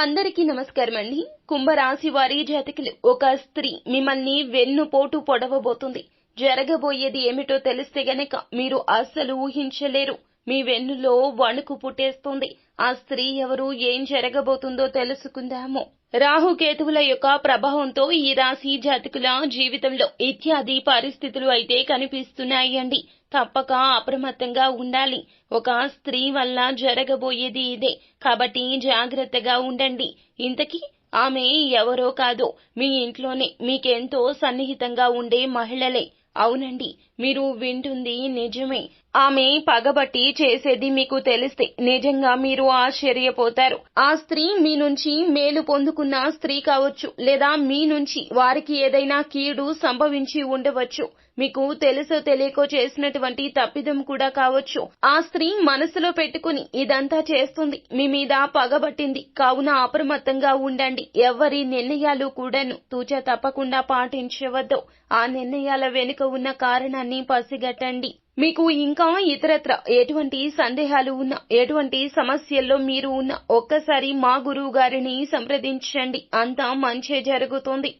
అందరికీ నమస్కారం అండి కుంభరాశి వారి జాతకులు ఒక స్త్రీ మిమ్మల్ని వెన్నుపోటు పొడవబోతుంది. జరగబోయేది ఏమిటో తెలిస్తే గనక మీరు అస్సలు ఊహించలేరు. మీ వెన్నులో వణుకు పుట్టేస్తుంది. ఆ స్త్రీ ఎవరు ఏం జరగబోతుందో తెలుసుకుందాము. రాహుకేతువుల యొక్క ప్రభావంతో ఈ రాశి జాతకుల జీవితంలో ఇత్యాది పరిస్థితులు అయితే కనిపిస్తున్నాయి అండి తప్పక అప్రమత్తంగా ఉండాలి. ఒక స్త్రీ వల్ల జరగబోయేది ఇదే. కాబట్టి జాగ్రత్తగా ఉండండి. ఇంతకీ ఆమె ఎవరో కాదో మీ ఇంట్లోనే మీకెంతో సన్నిహితంగా ఉండే మహిళలే. అవునండి మీరు వింటుంది నిజమే. ఆమె పగబట్టి చేసేది మీకు తెలిస్తే నిజంగా మీరు ఆశ్చర్యపోతారు. ఆ స్త్రీ మీ నుంచి మేలు పొందుకున్న స్త్రీ కావచ్చు లేదా మీ నుంచి వారికి ఏదైనా కీడు సంభవించి ఉండవచ్చు. మీకు తెలుసో తెలియకో చేసినటువంటి తప్పిదం కూడా కావచ్చు. ఆ స్త్రీ మనసులో పెట్టుకుని ఇదంతా చేస్తుంది. మీ మీద పగబట్టింది. కావున అప్రమత్తంగా ఉండండి. ఎవరి నిర్ణయాలు కూడాను తూచ తప్పకుండా పాటించవద్దు. ఆ నిర్ణయాల వెనుక ఉన్న కారణాన్ని పసిగట్టండి. మీకు ఇంకా ఇతరత్ర ఎటువంటి సందేహాలు ఉన్నా ఎటువంటి సమస్యల్లో మీరు ఉన్న ఒక్కసారి మా గురువు గారిని సంప్రదించండి. అంతా మంచే జరుగుతుంది.